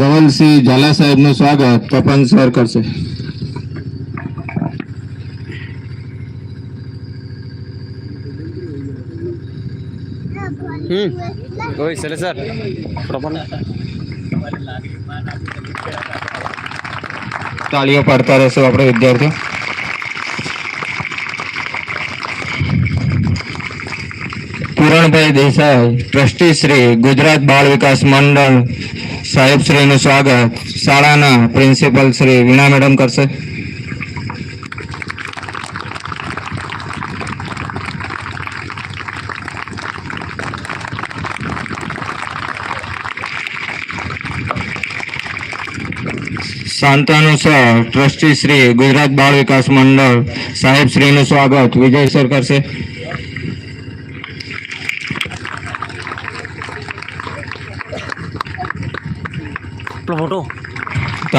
ધવલસિંહ ઝાલા સાહેબનું સ્વાગત. તપન સર કરશે. તાળીઓ પાડતા રહેશું આપણે વિદ્યાર્થીઓ. પૂરણભાઈ દેસાઈ ટ્રસ્ટી શ્રી ગુજરાત બાળ વિકાસ મંડળ સાહેબ શ્રીનું સ્વાગત. શાળાના પ્રિન્સિપલ શ્રી વીણા મેડમ કરશે. શાંતાનુ ટ્રસ્ટી શ્રી ગુજરાત બાળ વિકાસ મંડળ, સાહેબ શ્રીનું સ્વાગત. વિજય સર કરશે.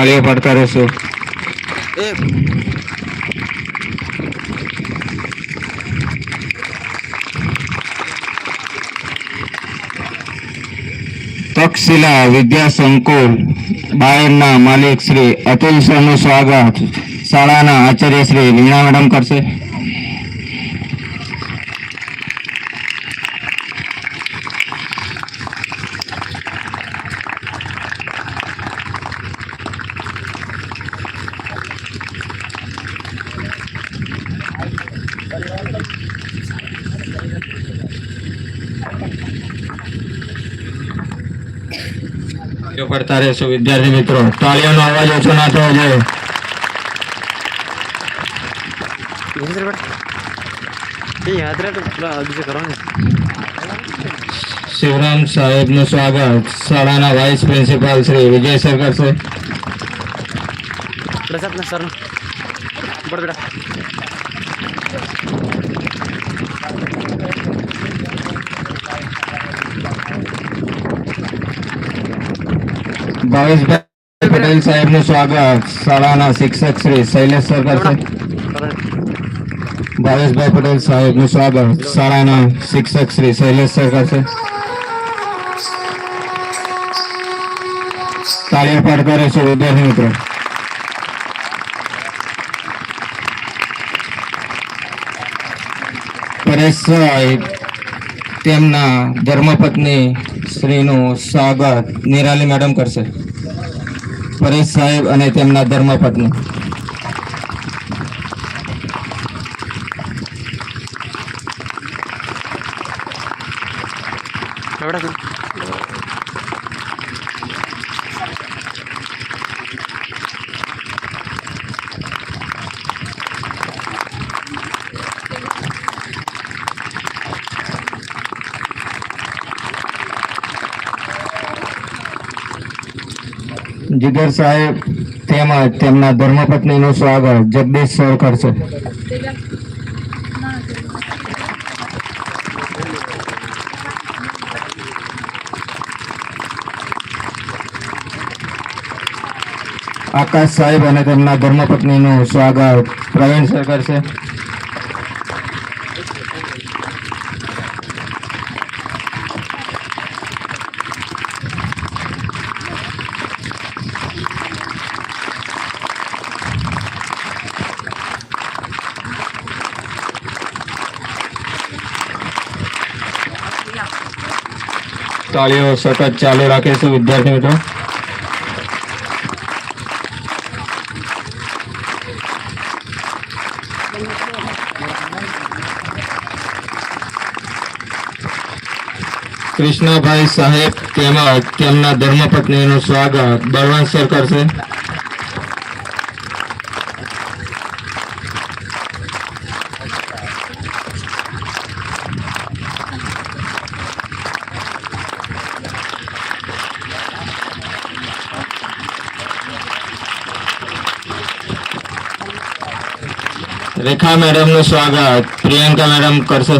તાળીઓ પાડતા રહેશો તક્ષશિલા વિદ્યા સંકુલ બાયરના માલિક શ્રી અતુલ સરનું સ્વાગત શાળાના આચાર્ય શ્રી વીણા મેડમ કરશે કરતા વિદ્યાર્થી મિત્રો. તાળીઓનો અવાજ ઓછો ના થવો જોઈએ. શિવરામ સાહેબનું સ્વાગત. શાળાના vice principal Shri Vijay sir છે. પ્રસાદ સર બેટા. ભાવેશભાઈ પટેલ સાહેબનું સ્વાગત. શાળાના શિક્ષક શ્રી શૈલેષ સર કરશે ભાવેશભાઈ પટેલ સાહેબનું સ્વાગત. શાળાના શિક્ષક શ્રી શૈલેષ સર કરશે તાળીઓ કરે છે વિદ્યાર્થી મિત્રો. પરેશ સાહેબ, તેમના ધર્મપત્ની શ્રીનું સ્વાગત નિરાલી મેડમ કરશે. પરેશ સાહેબ અને તેમના ધર્મપત્ની. જીગર સાહેબ તેમજ તેમના ધર્મપત્નીનું સ્વાગત જગદીશ સર કરશે આકાશ સાહેબ અને તેમના ધર્મપત્નીનું સ્વાગત પ્રવીણ સર કરશે તાળીઓ સતત ચાલુ રાખીશું વિદ્યાર્થી મિત્રો કૃષ્ણભાઈ સાહેબ તેમજ તેમના ધર્મપત્નીનું સ્વાગત, બળવંત સર કરશે। રેખા મેડમનું સ્વાગત પ્રિયંકા મેડમ કરશે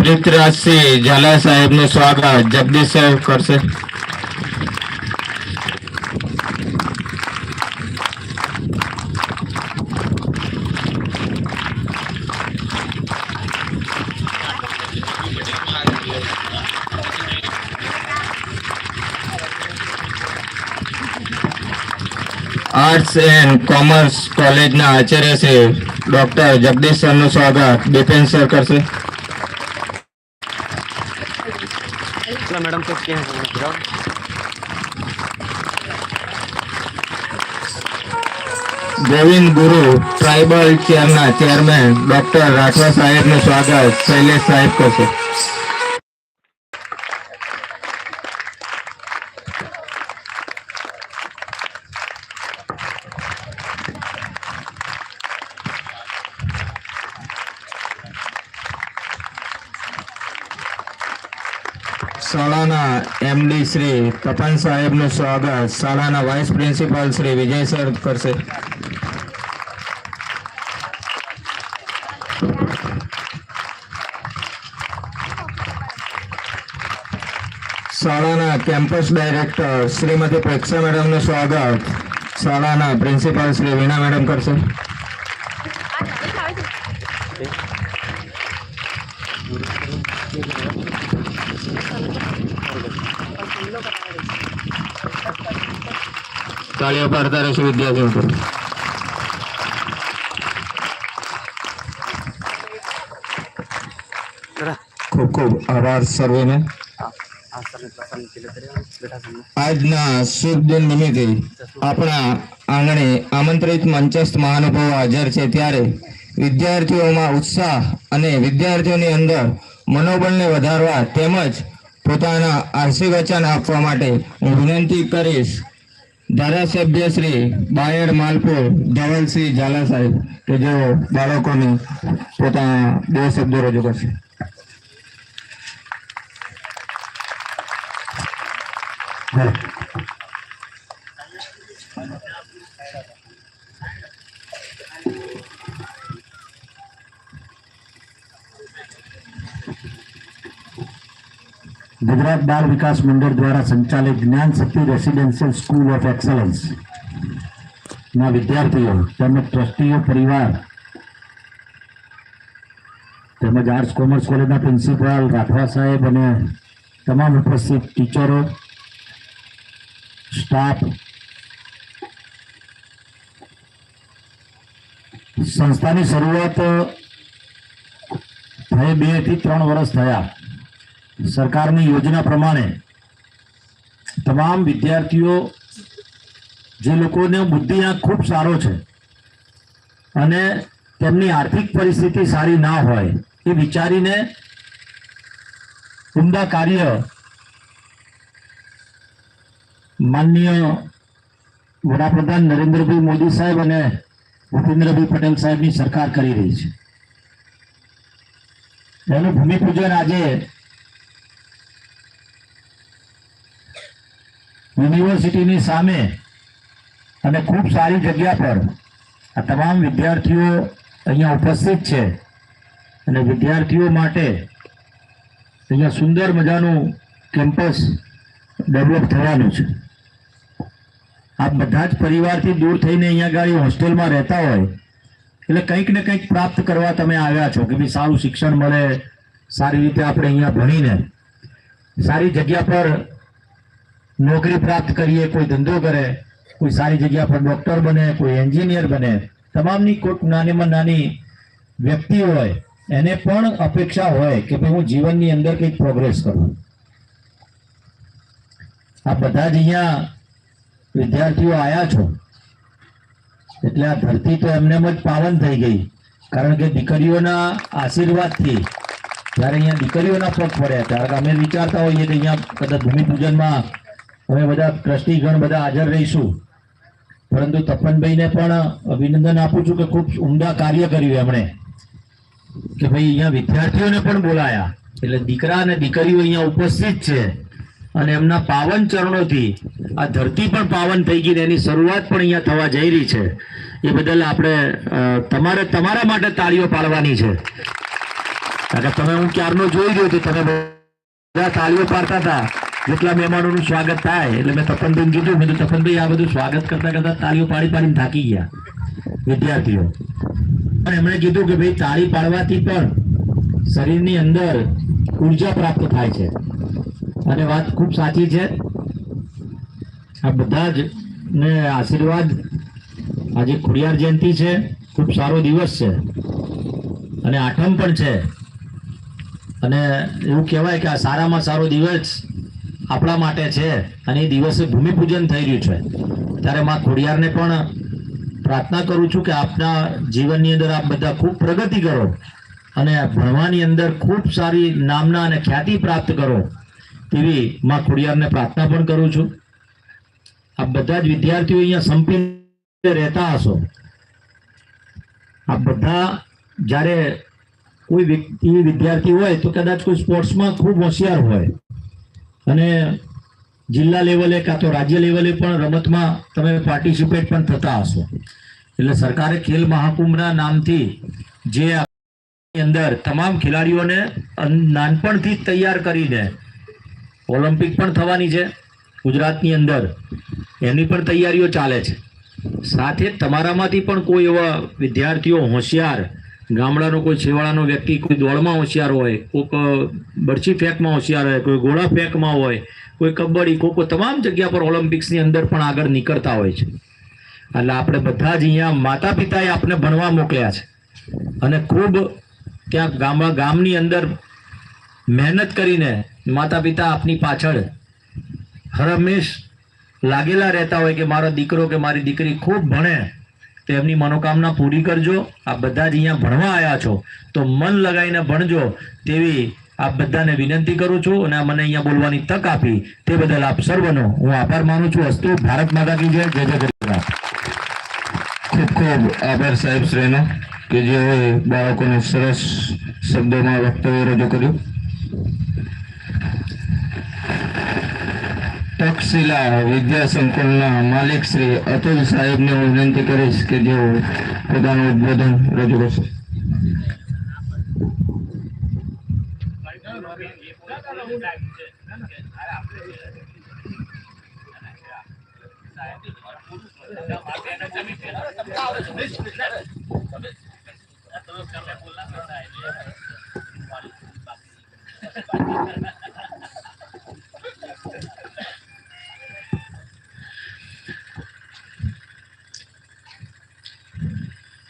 પૃથ્વીરાજસિંહ ઝાલા સાહેબનું સ્વાગત જગદીશ સાહેબ કરશે आर्ट्स एंड कॉमर्स कॉलेज ना आचार्य से डॉक्टर जगदीश सर स्वागत डिफेन्स सर कर से। Govind Guru tribal chairman doctor Rathwa साहेब ने स्वागत शैलेष साहेब कर से। તપન સાહેબનું સ્વાગત. શાળાના vice principal Shri Vijay sir કરશે. શાળાના કેમ્પસ ડાયરેક્ટર શ્રીમતી પ્રેક્ષા મેડમનું સ્વાગત. શાળાના પ્રિન્સિપાલ શ્રી વીણા મેડમ કરશે. તાળીઓ પાડતા રહેશે વિદ્યાર્થીઓ પર ખૂબ ખૂબ આભાર સર્વેને. આજના શુભ દિન નિમિત્તે આપણા આંગણે આમંત્રિત મંચસ્થ મહાનુભાવો હાજર છે ત્યારે વિદ્યાર્થીઓમાં ઉત્સાહ અને વિદ્યાર્થીઓની અંદર મનોબળને વધારવા તેમજ પોતાના આશીર્વચન આપવા માટે હું વિનંતી કરીશ. ધારાસભ્ય શ્રી બાયડ માલપુર ધવલસિંહ ઝાલા સાહેબ કે જેઓ બાળકોને પોતાના બે શબ્દો રજૂ કરશે. ગુજરાત બાળ વિકાસ મંડળ દ્વારા સંચાલિત Gyan Shakti residential school of excellence. ના વિદ્યાર્થીઓ, તેમજ ટ્રસ્ટીઓ, પરિવાર, તેમજ આર્ટ્સ કોમર્સ કોલેજના પ્રિન્સિપાલ રાઠવા સાહેબ અને તમામ ઉપસ્થિત ટીચરો, સ્ટાફ, સંસ્થાની શરૂઆત થઈ બેથી ત્રણ વર્ષ થયા. સરકારની યોજના પ્રમાણે તમામ વિદ્યાર્થીઓ, જે લોકોને બુદ્ધિઆંક ખૂબ સારો છે અને તેમની આર્થિક પરિસ્થિતિ સારી ના હોય એ વિચારીને ઉમદા કાર્ય માનનીય વડાપ્રધાન નરેન્દ્રભાઈ મોદી સાહેબ અને ભૂપેન્દ્રભાઈ પટેલ સાહેબની સરકાર કરી રહી છે. એનું ભૂમિપૂજન આજે યુનિવર્સિટીની સામે અને ખૂબ સારી જગ્યા પર આ તમામ વિદ્યાર્થીઓ અહીંયા ઉપસ્થિત છે. અને વિદ્યાર્થીઓ માટે અહીંયા સુંદર મજાનું કેમ્પસ ડેવલપ થવાનું છે. આપ બધા જ પરિવારથી દૂર થઈને અહીંયા ગાડી હોસ્ટેલમાં રહેતા હોય, એટલે કંઈક ને કંઈક પ્રાપ્ત કરવા તમે આવ્યા છો કે ભાઈ સારું શિક્ષણ મળે, સારી રીતે આપણે અહીંયા ભણીને, સારી જગ્યા પર નોકરી પ્રાપ્ત કરીએ, કોઈ ધંધો કરે, કોઈ સારી જગ્યા પર ડોક્ટર બને, કોઈ એન્જિનિયર બને, તમામની કોઈક નાનીમાં નાની વ્યક્તિ હોય, એને પણ અપેક્ષા હોય કે ભાઈ હું જીવનની અંદર કંઈક પ્રોગ્રેસ કરું. આ બધા જ અહીંયા વિદ્યાર્થીઓ આવ્યા છો. એટલે આ ધરતી તો એમનેમ જ પાવન થઈ ગઈ. કારણ કે દીકરીઓના આશીર્વાદથી જ્યારે અહીંયા દીકરીઓના પગ પડ્યા ત્યારે અમે વિચારતા હોઈએ કે અહીંયા કદાચ ભૂમિપૂજનમાં અમે બધા ટ્રસ્ટીગણ બધા હાજર રહીશું. પરંતુ તપનભાઈને પણ અભિનંદન આપું છું કે ખૂબ ઉમદા કાર્ય કર્યું એમણે. કે ભાઈ અહીંયા વિદ્યાર્થીઓને પણ બોલાયા. એટલે દીકરા અને દીકરીઓ અહીંયા ઉપસ્થિત છે. અને એમના પાવન ચરણોથી આ ધરતી પણ પાવન થઈ ગઈ ને એની શરૂઆત પણ અહીંયા થવા જઈ રહી છે. એ બદલ આપણે તમારે તમારા માટે તાળીઓ પાડવાની છે. કારણ તમે હું ક્યારનો જોઈ રહ્યો તો તમે બધા તાળીઓ પાડતા હતા. જેટલા મહેમાનોનું સ્વાગત થાય. એટલે મેં તપનભાઈ કીધું, મેં તપનભાઈ, આ બધું સ્વાગત કરતા કરતા તાળીઓ પાડી પાડીને થાકી ગયા. વિદ્યાર્થીઓ. પણ એમણે કીધું કે ભાઈ, તાળી પાડવાથી પણ શરીરની અંદર ઊર્જા પ્રાપ્ત થાય છે. અને વાત ખૂબ સાચી છે. આ બધા જ ને આશીર્વાદ. આજે ખોડિયાર જયંતિ છે. ખૂબ સારો દિવસ છે. અને આઠમ પણ છે. અને એવું કહેવાય કે આ સારામાં સારો દિવસ આપણા માટે છે અને એ દિવસે ભૂમિપૂજન થઈ રહ્યું છે. ત્યારે માં ખોડિયારને પણ પ્રાર્થના કરું છું કે આપના જીવનની અંદર આપ બધા ખૂબ પ્રગતિ કરો અને ભણવાની અંદર ખૂબ સારી નામના અને ખ્યાતિ પ્રાપ્ત કરો તેવી માં ખોડિયારને પ્રાર્થના પણ કરું છું. આપ બધા જ વિદ્યાર્થીઓ અહીંયા સંપીને રહેતા હશો. આપ બધા જ્યારે કોઈ વિદ્યાર્થી હોય તો કદાચ કોઈ સ્પોર્ટ્સમાં ખૂબ હોશિયાર હોય. અને જિલ્લા લેવલે કાં તો રાજ્ય લેવલે પણ રમતમાં તમે પાર્ટિસિપેટ પણ થતા હશો. એટલે સરકારે ખેલ મહાકુંભના નામથી જે અંદર તમામ ખેલાડીઓને નાનપણથી જ તૈયાર કરીને ઓલિમ્પિક પણ થવાની છે. ગુજરાતની અંદર એની પણ તૈયારીઓ ચાલે છે. સાથે તમારામાંથી પણ કોઈ એવા વિદ્યાર્થીઓ, હોશિયાર ગામડાનો કોઈ છેવાડાનો વ્યક્તિ કોઈ દોડમાં હોશિયાર હોય, કોઈક બરછી ફેંકમાં હોશિયાર હોય, કોઈ ઘોડા ફેંકમાં હોય, કોઈ કબડ્ડી ખોખો તમામ જગ્યા પર ઓલિમ્પિક્સની અંદર પણ આગળ નીકળતા હોય છે. એટલે આપણે બધા જ અહીંયા માતા પિતાએ આપણે ભણવા મોકલ્યા છે. અને ખૂબ ત્યાં ગામડા ગામની અંદર મહેનત કરીને માતા પિતા આપની પાછળ હરમેશ લાગેલા રહેતા હોય કે મારો દીકરો કે મારી દીકરી ખૂબ ભણે. તો એમની મનોકામના પૂરી કરજો. આ બધા જ અહીંયા ભણવા આવ્યા છો. તો મન લગાવીને ભણજો તેવી આપ બધાને વિનંતી કરું છું અને મને અહીંયા બોલવાની તક આપી. તે બદલ આપ સર્વનો હું આભાર માનું છું. અસ્તુ, ભારત માતા કી જય જય જય. ખૂબ ખૂબ આભાર સાહેબ શ્રેનો કે જેઓએ બાળકોને સરસ શબ્દોમાં વક્તવ્ય રજૂ કર્યું. તક્ષશિલા વિદ્યા સંકુલના માલિક શ્રી અતુલ સાહેબને હું વિનંતી કરીશ કે જેઓ પોતાનું ઉદ્બોધન રજૂ કરશે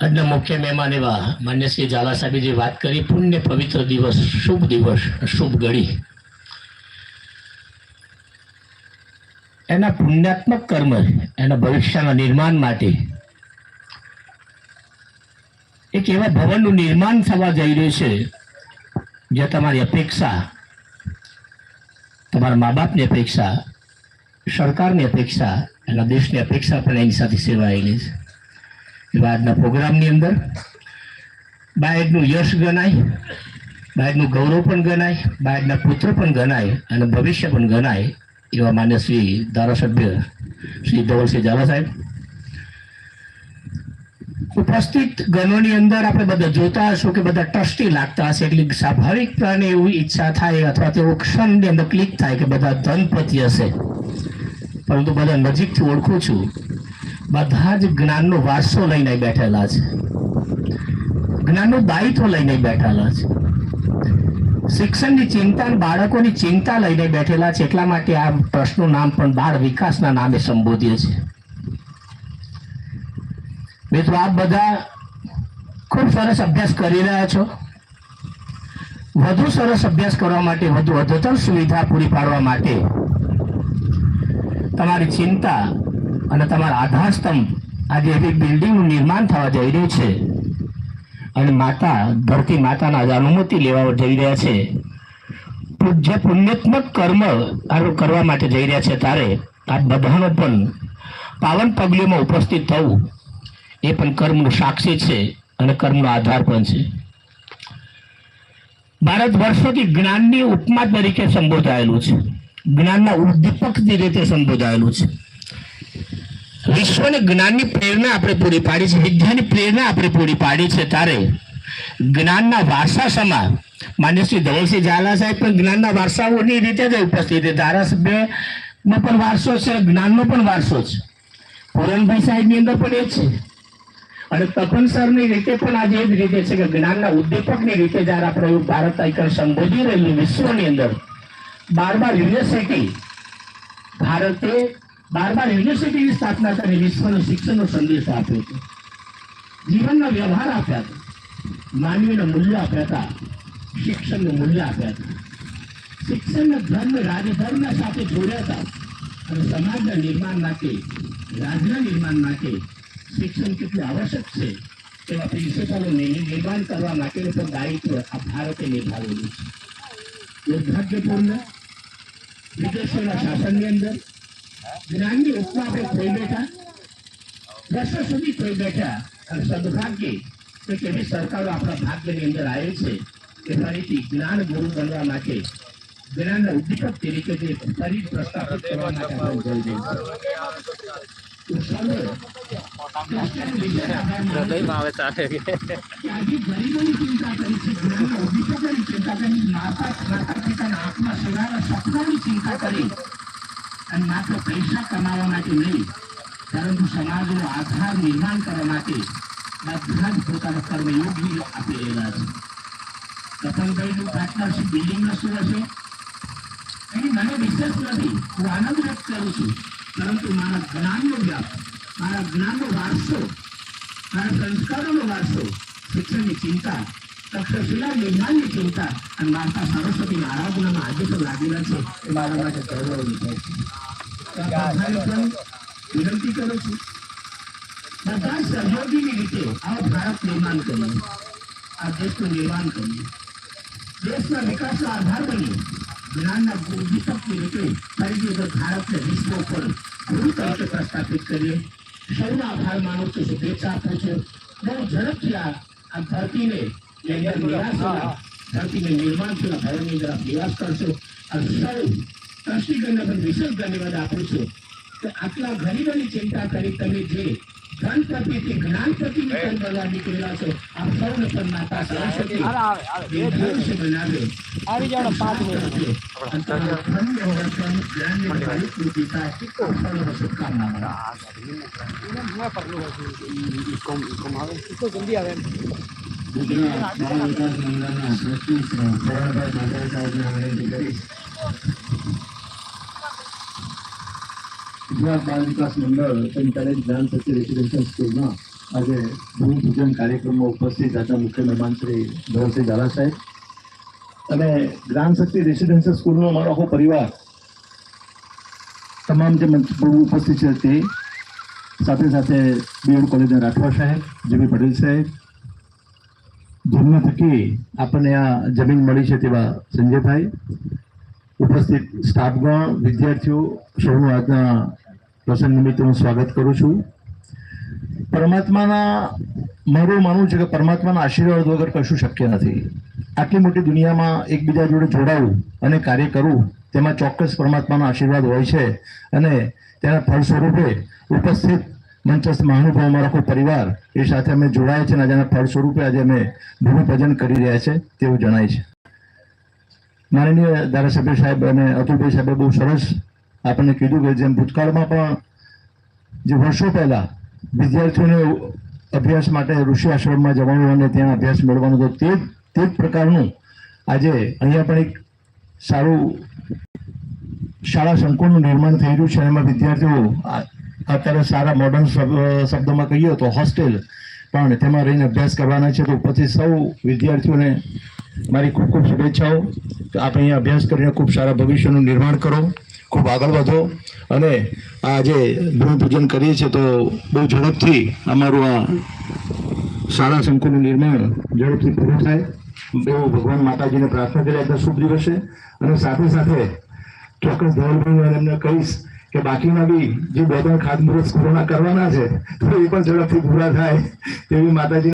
આજના મુખ્ય મહેમાન એવા માન્ય શ્રી ઝાલા સાહેબે વાત કરી, પુણ્ય પવિત્ર દિવસ, શુભ દિવસ શુભ ઘડી. એના પુણ્યાત્મક કર્મ, એના ભવિષ્યના નિર્માણ માટે એક એવા ભવનનું નિર્માણ થવા જઈ રહ્યું છે જે તમારી અપેક્ષા, તમારા મા બાપની અપેક્ષા, સરકારની અપેક્ષા, એના દેશની અપેક્ષા પણ એની સાથે સેવાયેલી છે. એવા આજના પ્રોગ્રામની અંદર. બાયડનું યશ ગણાય બાયડનું ગૌરવ પણ ગણાય બાયડના પુત્ર પણ ગણાય અને ભવિષ્ય પણ ગણાય એવા માન્ય શ્રી ધારાસભ્ય શ્રી ધવલસિંહ ઝાલા સાહેબ. ઉપસ્થિત ગણોની અંદર આપણે બધા જોતા હશું કે બધા ટ્રસ્ટી લાગતા હશે, એટલે સ્વાભાવિક પ્રાણે એવી ઈચ્છા થાય અથવા તેવો ક્ષણની અંદર ક્લિક થાય કે બધા ધનપતિ હશે. પરંતુ બધા નજીકથી ઓળખું છું બધા જ જ્ઞાનનો વારસો લઈને બેઠેલા છે. જ્ઞાનનું દાયિત્વ લઈને બેઠેલા છે. શિક્ષણની ચિંતા અને બાળકોની ચિંતા લઈને બેઠેલા છે એટલા માટે આ ટ્રસ્ટનું નામ પણ બાળ વિકાસના નામે સંબોધીએ છે મિત્રો, આપ બધા ખૂબ સરસ અભ્યાસ કરી રહ્યા છો. વધુ સરસ અભ્યાસ કરવા માટે વધુ અદ્યતન સુવિધા પૂરી પાડવા માટે તમારી ચિંતા અને તમારા આધારસ્તંભ આજે એવી બિલ્ડિંગનું નિર્માણ થવા જઈ રહ્યું છે. અને માતા, ધરતી માતાના જ અનુમતિ લેવા જઈ રહ્યા છે. જે પુણ્યાત્મક કર્મ કરવા માટે જઈ રહ્યા છે ત્યારે આ બધાનો પણ પાવન પગલીઓમાં ઉપસ્થિત થવું, એ પણ કર્મનું સાક્ષી છે અને કર્મનો આધાર પણ છે. ભારત વર્ષોથી જ્ઞાનની ઉપમા તરીકે સંબોધાયેલું છે. જ્ઞાનના ઉદ્દીપકની રીતે સંબોધાયેલું છે. વિશ્વને જ્ઞાનની પ્રેરણા આપણે પૂરી પાડી છે, વિદ્યાની પ્રેરણા આપણે પૂરી પાડી છે ત્યારે જ્ઞાનના વારસા સમા માન્ય શ્રી ધવલસિંહ ઝાલા સાહેબ પણ જ્ઞાનના વારસાઓની રીતે જ ઉપસ્થિત છે. ધારાસભ્યનો પણ વારસો છે જ્ઞાનનો પણ વારસો છે. પૂરણભાઈ સાહેબની અંદર પણ એ છે. અને તપન સરની રીતે પણ આજે એ જ રીતે છે કે જ્ઞાનના ઉદ્દીપકની રીતે જ્યારે આપણે એવું ભારત આઈકન સંબોધી રહ્યું વિશ્વની અંદર, બાર બાર યુનિવર્સિટી ભારતે બાર બાર યુનિવર્સિટીની સ્થાપના કરી, વિશ્વનો શિક્ષણનો સંદેશો આપ્યો હતો. જીવનના વ્યવહાર આપ્યા હતા. માનવીના મૂલ્ય આપ્યા હતા. શિક્ષણનું મૂલ્ય આપ્યા હતા. શિક્ષણને ધર્મ રાજધર્મ સાથે જોડ્યા હતા. અને સમાજના નિર્માણ માટે રાજના નિર્માણ માટે શિક્ષણ કેટલું આવશ્યક છે તેવા પ્રિન્સિપલોને નિર્માણ કરવા માટેનું પણ દાયિત્વ આ ભારતે નિભાવેલું છે. દુર્ભાગ્યપૂર્ણ, વિદેશોના શાસનની અંદર જ્ઞાનની ઉપમા આપણે ખોઈ બેઠા વર્ષો સુધી ખોઈ બેઠા અને સદભાગ્ય કે કેવી સરકારો આપણા ભાગ્યની અંદર આવે છે કે ફરીથી જ્ઞાન ગુરુ બનવા માટે જ્ઞાનના ઉદ્દીપક તરીકે જે ફરી પ્રસ્થાપિત કરવા માટે આપણે હૃદયમાં આવે તારે ગરીબોની ચિંતા કરી છે જ્ઞાનના ઉદ્દીપકોની ચિંતા કરી માતા માતા પિતાના આંખમાં સુનારા સપનાની ચિંતા કરી અને માત્ર પૈસા કમાવા માટે નહીં, પરંતુ સમાજનો આધાર નિર્માણ કરવા માટે બધા જ પોતાના કર્મયોગી આપી રહેલા છે. રતનભાઈનું પાર્ટનરશીપ બિલ્ડિંગમાં શું હશે? એની મને વિશ્વાસ નથી, હું આનંદ વ્યક્ત કરું છું, પરંતુ મારા જ્ઞાનનો વ્યાપ, મારા જ્ઞાનનો વારસો, મારા સંસ્કારોનો વારસો, શિક્ષણની ચિંતા વિકાસનો આધાર બનીએ, જ્ઞાનના રીતે ફરીથી વિશ્વ ઉપર ગુરુ તરીકે પ્રસ્થાપિત કરીએ. સૌનો આભાર માનું છું, શુભેચ્છા આપું છું. બહુ ઝડપથી આ ધરતીને અંદર કે આટલા ગરીબોની ચિંતા કરી તમે જે ધન આવી જાઓ પાંચ મિનિટ ધન્ય વર્તન જ્ઞાનને સૌને શુભકામનાઓ ગુજરાત બાળ વિકાસ મંડળના ટ્રસ્ટી શ્રી બાળ વિકાસ મંડળ સંચાલિત જ્ઞાન શક્તિ રેસિડેન્શિયલ સ્કૂલમાં આજે ભૂમિપૂજન કાર્યક્રમમાં ઉપસ્થિત હતા મુખ્ય મહેમાન શ્રી ધવલસિંહ ઝાલા સાહેબ અને જ્ઞાન શક્તિ રેસિડેન્શિયલ સ્કૂલનો અમારો આખો પરિવાર તમામ જે ઉપસ્થિત છે તે સાથે સાથે બીએડ કોલેજના રાઠવા સાહેબ જેબી પટેલ સાહેબ જેમના થકી આપણને આ જમીન મળી છે તેવા સંજયભાઈ. ઉપસ્થિત સ્ટાફગણ, વિદ્યાર્થીઓ, સૌનું આજના પ્રસંગ નિમિત્તે હું સ્વાગત કરું છું. પરમાત્માના, મારું માનવું છે કે પરમાત્માના આશીર્વાદ વગર કશું શક્ય નથી. આટલી મોટી દુનિયામાં એકબીજા જોડે જોડાવું અને કાર્ય કરવું, તેમાં ચોક્કસ પરમાત્માનો આશીર્વાદ હોય છે અને તેના ફળ સ્વરૂપે ઉપસ્થિત મંચસ્થ મહાનુભાવ અમારો આખો પરિવાર એ સાથે અમે જોડાયા છે અને આજના ફળ સ્વરૂપે આજે અમે ભૂમિપૂજન કરી રહ્યા છે તેવું જણાય છે. માનનીય ધારાસભ્ય સાહેબ અને અતુલભાઈ સાહેબે બહુ સરસ આપણને કીધું કે જેમ ભૂતકાળમાં પણ જે વર્ષો પહેલાં વિદ્યાર્થીઓને અભ્યાસ માટે ઋષિ આશ્રમમાં જવાનું અને ત્યાં અભ્યાસ મેળવવાનો હતો, તે તે જ પ્રકારનું આજે અહીંયા પણ એક સારું શાળા સંકુલનું નિર્માણ થઈ રહ્યું છે એમાં વિદ્યાર્થીઓ અત્યારે સારા મોડર્ન શબ્દમાં કહીએ તો હોસ્ટેલ પણ તેમાં રહીને અભ્યાસ કરવાના છે તો પછી સૌ વિદ્યાર્થીઓને મારી ખૂબ ખૂબ શુભેચ્છાઓ. કે આપણે અહીંયા અભ્યાસ કરીને ખૂબ સારા ભવિષ્યનું નિર્માણ કરો, ખૂબ આગળ વધો. અને આ જે ભૂમિપૂજન કરીએ છીએ તો બહુ ઝડપથી અમારું આ શાળા સંકુલનું નિર્માણ ઝડપથી પૂરું થાય. એવું ભગવાન માતાજીને પ્રાર્થના કરી આજના શુભ દિવસે અને સાથે સાથે ચોક્કસ ધવલભાઈ એમને કહીશ. કે બાકીના બી જે બે ત્રણ ખાતમુહૂર્ત સ્કૂલોના કરવાના છે, તો એ પણ ઝડપથી પૂરા થાય તેવી માતાજી